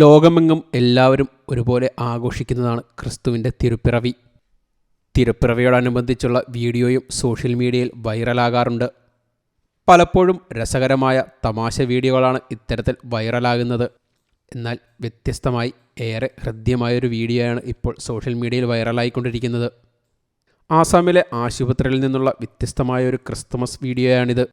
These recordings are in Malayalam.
ലോകമെങ്ങും എല്ലാവരും ഒരുപോലെ ആഘോഷിക്കുന്നതാണ് ക്രിസ്തുവിന്റെ തിരുപ്പിറവി. തിരുപ്പിറവിയോടനുബന്ധിച്ചുള്ള വീഡിയോയും സോഷ്യൽ മീഡിയയിൽ വൈറലാകാറുണ്ട്. പലപ്പോഴും രസകരമായ തമാശ വീഡിയോകളാണ് ഇത്തരത്തിൽ വൈറലാകുന്നത്. എന്നാൽ വ്യത്യസ്തമായി ഏറെ ഹൃദ്യമായൊരു വീഡിയോയാണ് ഇപ്പോൾ സോഷ്യൽ മീഡിയയിൽ വൈറലായിക്കൊണ്ടിരിക്കുന്നത്. ആസാമിലെ ആശുപത്രിയിൽ നിന്നുള്ള വ്യത്യസ്തമായ ഒരു ക്രിസ്തുമസ് വീഡിയോയാണിത്.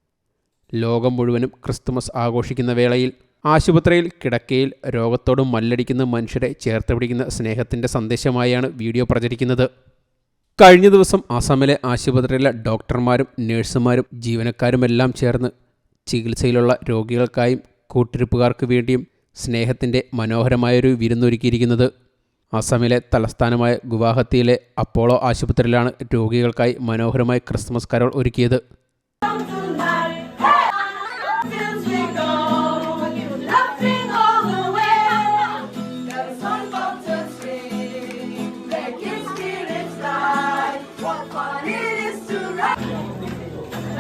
ലോകം മുഴുവനും ക്രിസ്തുമസ് ആഘോഷിക്കുന്ന വേളയിൽ ആശുപത്രിയിൽ കിടക്കയിൽ രോഗത്തോട് മല്ലടിക്കുന്ന മനുഷ്യരെ ചേർത്ത് പിടിക്കുന്ന സ്നേഹത്തിന്റെ സന്ദേശമായാണ് വീഡിയോ പ്രചരിക്കുന്നത്. കഴിഞ്ഞ ദിവസം ആസാമിലെ ആശുപത്രിയിലെ ഡോക്ടർമാരും നഴ്സുമാരും ജീവനക്കാരുമെല്ലാം ചേർന്ന് ചികിത്സയിലുള്ള രോഗികൾക്കായും കൂട്ടിരിപ്പുകാർക്ക് വേണ്ടിയും സ്നേഹത്തിന്റെ മനോഹരമായൊരു വിരുന്നൊരുക്കിയിരിക്കുന്നത്. അസമിലെ തലസ്ഥാനമായ ഗുവാഹത്തിയിലെ അപ്പോളോ ആശുപത്രിയിലാണ് രോഗികൾക്കായി മനോഹരമായ ക്രിസ്മസ് കരോൾ ഒരുക്കിയത്.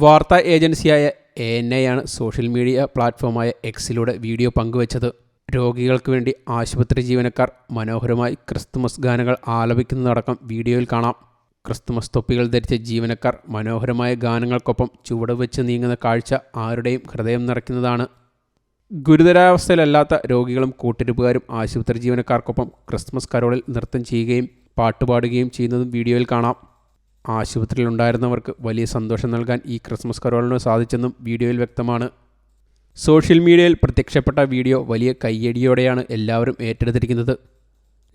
വാർത്താ ഏജൻസിയായ എ എൻ ആണ് സോഷ്യൽ മീഡിയ പ്ലാറ്റ്ഫോമായ എക്സിലൂടെ വീഡിയോ പങ്കുവച്ചത്. രോഗികൾക്ക് വേണ്ടി ആശുപത്രി ജീവനക്കാർ മനോഹരമായി ക്രിസ്തുമസ് ഗാനങ്ങൾ ആലപിക്കുന്നതടക്കം വീഡിയോയിൽ കാണാം. ക്രിസ്തുമസ് തൊപ്പികൾ ധരിച്ച ജീവനക്കാർ മനോഹരമായ ഗാനങ്ങൾക്കൊപ്പം ചുവട് വെച്ച് നീങ്ങുന്ന കാഴ്ച ആരുടെയും ഹൃദയം നിറയ്ക്കുന്നതാണ്. ഗുരുതരാവസ്ഥയിലല്ലാത്ത രോഗികളും കൂട്ടിരിപ്പുകാരും ആശുപത്രി ജീവനക്കാർക്കൊപ്പം ക്രിസ്മസ് കരോളിൽ നൃത്തം ചെയ്യുകയും പാട്ടുപാടുകയും ചെയ്യുന്നതും വീഡിയോയിൽ കാണാം. ആശുപത്രിയിലുണ്ടായിരുന്നവർക്ക് വലിയ സന്തോഷം നൽകാൻ ഈ ക്രിസ്മസ് കരോളിന് സാധിച്ചെന്നും വീഡിയോയിൽ വ്യക്തമാണ്. സോഷ്യൽ മീഡിയയിൽ പ്രത്യക്ഷപ്പെട്ട വീഡിയോ വലിയ കയ്യടിയോടെയാണ് എല്ലാവരും ഏറ്റെടുത്തിരിക്കുന്നത്.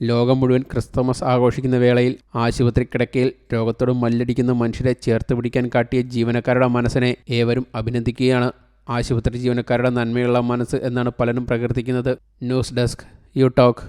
ലോകം മുഴുവൻ ക്രിസ്തുമസ് ആഘോഷിക്കുന്ന വേളയിൽ ആശുപത്രി കിടക്കയിൽ രോഗത്തോട് മല്ലടിക്കുന്ന മനുഷ്യരെ ചേർത്ത് പിടിക്കാൻ കാട്ടിയ ജീവനക്കാരുടെ മനസ്സിനെ ഏവരും അഭിനന്ദിക്കുകയാണ്. ആശുപത്രി ജീവനക്കാരുടെ നന്മയുള്ള മനസ്സ് എന്നാണ് പലരും പ്രകീർത്തിക്കുന്നത്. News desk you talk.